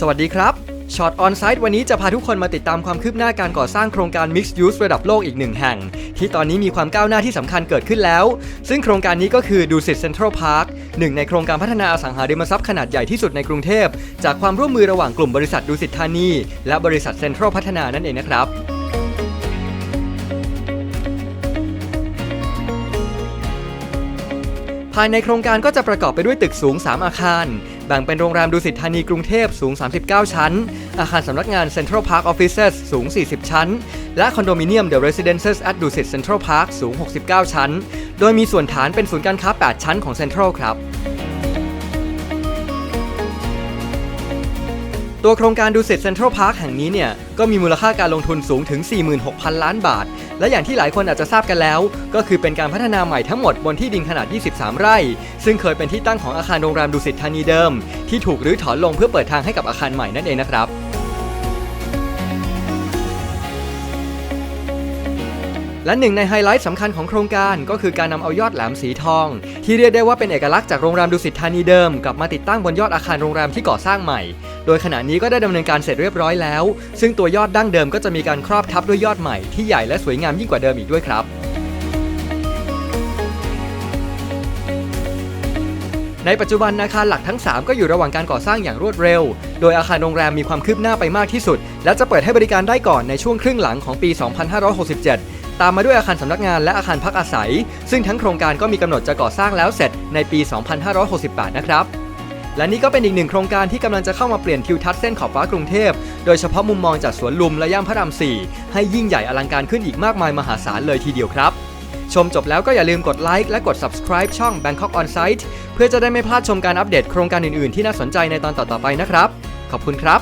สวัสดีครับช็อตออนไซต์วันนี้จะพาทุกคนมาติดตามความคืบหน้าการก่อสร้างโครงการ Mixed Use ระดับโลกอีกหนึ่งแห่ง ที่ตอนนี้มีความก้าวหน้าที่สำคัญเกิดขึ้นแล้ว ซึ่งโครงการนี้ก็คือดูสิตเซ็นทรัลพาร์คหนึ่งในโครงการพัฒนาอสังหาริมทรัพย์ขนาดใหญ่ที่สุดในกรุงเทพ จากความร่วมมือระหว่างกลุ่มบริษัทดูสิตธานี และบริษัทเซ็นทรัลพัฒนานั่นเองนะครับภายในโครงการก็จะประกอบไปด้วยตึกสูง 3 อาคาร แบ่งเป็นโรงแรมดุสิตธานีกรุงเทพสูง 39 ชั้น อาคารสำนักงาน Central Park Offices สูง 40 ชั้น และคอนโดมิเนียม The Residences at Dusit Central Park สูง 69 ชั้น โดยมีส่วนฐานเป็นศูนย์การค้า 8 ชั้นของ Central ครับ ตัวโครงการดูสิตเซ็นทรัลพาร์คแห่งนี้เนี่ยก็มีมูลค่าการลงทุนสูงถึง 46,000 ล้านบาท และอย่างที่หลายคนอาจจะทราบกันแล้ว ก็คือเป็นการพัฒนาใหม่ทั้งหมดบนที่ดินขนาด 23 ไร่ ซึ่งเคยเป็นที่ตั้งของอาคารโรงแรมดูสิตธานีเดิม ที่ถูกรื้อถอนลงเพื่อเปิดทางให้กับอาคารใหม่นั่นเองนะครับ และหนึ่งในไฮไลท์สำคัญของโครงการก็คือการนำเอายอดแหลมสีทอง ที่เรียกได้ว่าเป็นเอกลักษณ์จากโรงแรมดุสิตธานีเดิมกลับมาติดตั้งบนยอดอาคารโรงแรมที่ก่อสร้างใหม่ โดยขณะนี้ก็ได้ดำเนินการเสร็จเรียบร้อยแล้ว ซึ่งตัวยอดดั้งเดิมก็จะมีการครอบทับด้วยยอดใหม่ที่ใหญ่และสวยงามยิ่งกว่าเดิมอีกด้วยครับ ในปัจจุบันอาคารหลักทั้ง 3 ก็อยู่ระหว่างการก่อสร้างอย่างรวดเร็ว โดยอาคารโรงแรมมีความคืบหน้าไปมากที่สุด และจะเปิดให้บริการได้ก่อนในช่วงครึ่งหลังของปี 2567 ตามมาด้วยอาคารสำนักงานและอาคารพักอาศัย ซึ่งทั้งโครงการก็มีกำหนดจะก่อสร้างแล้วเสร็จในปี 2568 นะครับและนี่ก็เป็นอีกหนึ่งโครงการที่กำลังจะเข้ามาเปลี่ยนทิวทัศน์เส้นขอบฟ้ากรุงเทพ โดยเฉพาะมุมมองจากสวนลุมและย่านพระราม 4 ให้ยิ่งใหญ่อลังการขึ้นอีกมากมายมหาศาลเลยทีเดียวครับ ชมจบแล้วก็อย่าลืมกดไลค์และกด subscribe ช่อง Bangkok On Site เพื่อจะได้ไม่พลาดชมการอัปเดตโครงการอื่นๆ ที่น่าสนใจในตอนต่อๆไปนะครับ ขอบคุณครับ